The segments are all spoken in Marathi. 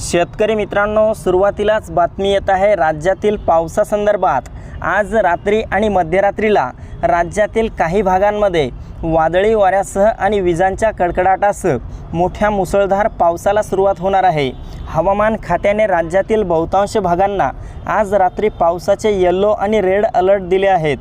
शेतकरी मित्रांनो सुरुवातीलाच बातमी येत आहे राज्यातील पावसासंदर्भात. आज रात्री आणि मध्यरात्रीला राज्यातील काही भागांमध्ये वादळी वाऱ्यासह आणि विजांच्या कडकडाटासह मोठ्या मुसळधार पावसाला सुरुवात होणार आहे. हवामान खात्याने राज्यातील बहुतांश भागांना आज रात्री पावसाचे येल्लो आणि रेड अलर्ट दिले आहेत.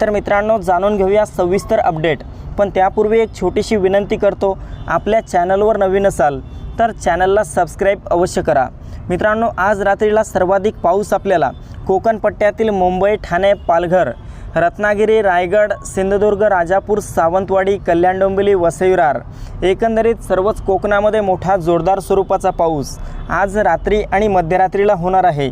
तर मित्रांनो जाणून घेऊया सविस्तर अपडेट पण त्यापूर्वी एक छोटीशी विनंती करतो आपल्या चॅनलवर नवीन असाल तर चॅनलला सबस्क्राईब अवश्य करा. मित्रांनो आज रात्रीला सर्वाधिक पाऊस आपल्याला कोकण पट्ट्यातील मुंबई ठाणे पालघर रत्नागिरी रायगड सिंधुदुर्ग राजापूर सावंतवाडी कल्याण डोंबिवली वसईरार एकंदरीत सर्वच कोकणामध्ये मोठा जोरदार स्वरूपाचा पाऊस आज रात्री आणि मध्यरात्रीला होणार आहे.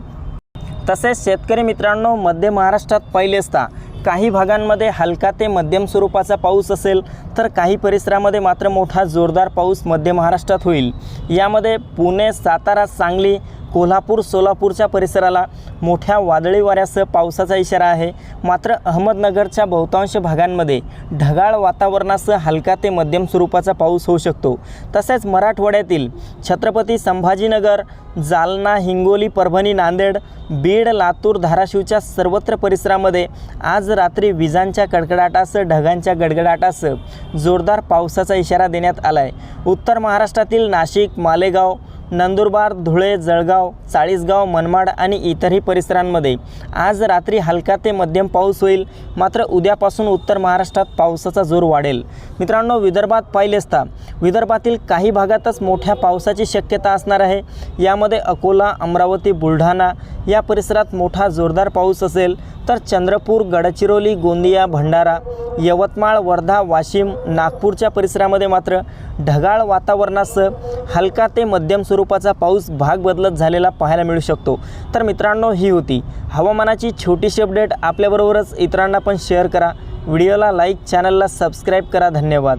तसेच शेतकरी मित्रांनो मध्य महाराष्ट्रात पहिले असता काही भागांमध्ये हलका ते मध्यम स्वरूपाचा पाऊस असेल तर काही परिसरामध्ये मात्र मोठा जोरदार पाऊस मध्य महाराष्ट्रात होईल. यामध्ये पुणे सातारा सांगली कोल्हापूर सोलापूरच्या परिसराला मोठ्या वादळी वाऱ्यासह पावसाचा इशारा आहे. मात्र अहमदनगरच्या बहुतांश भागांमध्ये ढगाळ वातावरणासह हलका ते मध्यम स्वरूपाचा पाऊस होऊ शकतो. तसेच मराठवाड्यातील छत्रपती संभाजीनगर जालना हिंगोली परभणी नांदेड बीड लातूर धाराशिवच्या सर्वत्र परिसरामध्ये आज रात्री विजांच्या कडकडाटासह ढगांच्या गडगडाटासह जोरदार पावसाचा इशारा देण्यात आला आहे उत्तर महाराष्ट्रातील नाशिक मालेगाव नंदुरबार धुळे जळगाव चाळीसगाव मनमाड आणि इतरही परिसरांमध्ये आज रात्री हलका ते मध्यम पाऊस होईल. मात्र उद्यापासून उत्तर महाराष्ट्रात पावसाचा जोर वाढेल. मित्रांनो विदर्भात पाहिले असता विदर्भातील काही भागातच मोठ्या पावसाची शक्यता असणार आहे. यामध्ये अकोला अमरावती बुलढाणा या परिसरात मोठा जोरदार पाऊस असेल. तर चंद्रपूर गडचिरोली गोंदिया भंडारा यवतमाळ वर्धा वाशिम नागपूरच्या परिसरामध्ये मात्र ढगाळ वातावरणासह हलका ते मध्यम स्वरूपाचा पाऊस भाग बदलत झालेला पाहायला मिळू शकतो. तर मित्रांनो ही होती हवामानाची छोटीशी अपडेट. आपल्याबरोबरच इतरांना पण शेअर करा. व्हिडिओला लाईक चॅनलला सबस्क्राईब करा. धन्यवाद.